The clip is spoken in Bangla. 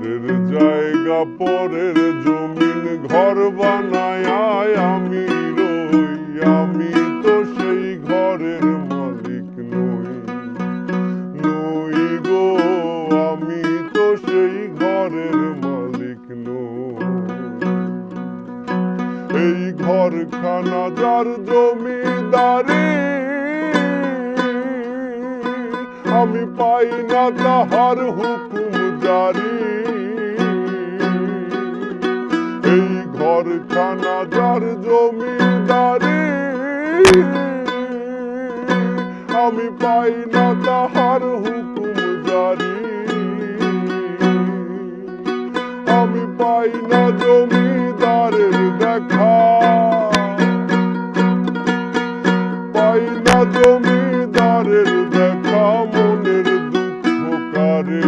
পরের জায়গা পরের জমিন ঘর বানায় আমি রই, আমি তো সেই ঘরের মালিক নই। নই গো, আমি তো সেই ঘরের মালিক নই। এই ঘরখানা যার জমিদারি, আমি পাই না তাহার হুকুম জারি। এই ঘরখানা যার জমিদারি। আমি পাই না তাহার হুকুম জারি। আমি পাই না জমিদারের দেখা। পাই না জমিদারের দেখা, মনের দুঃখ কারে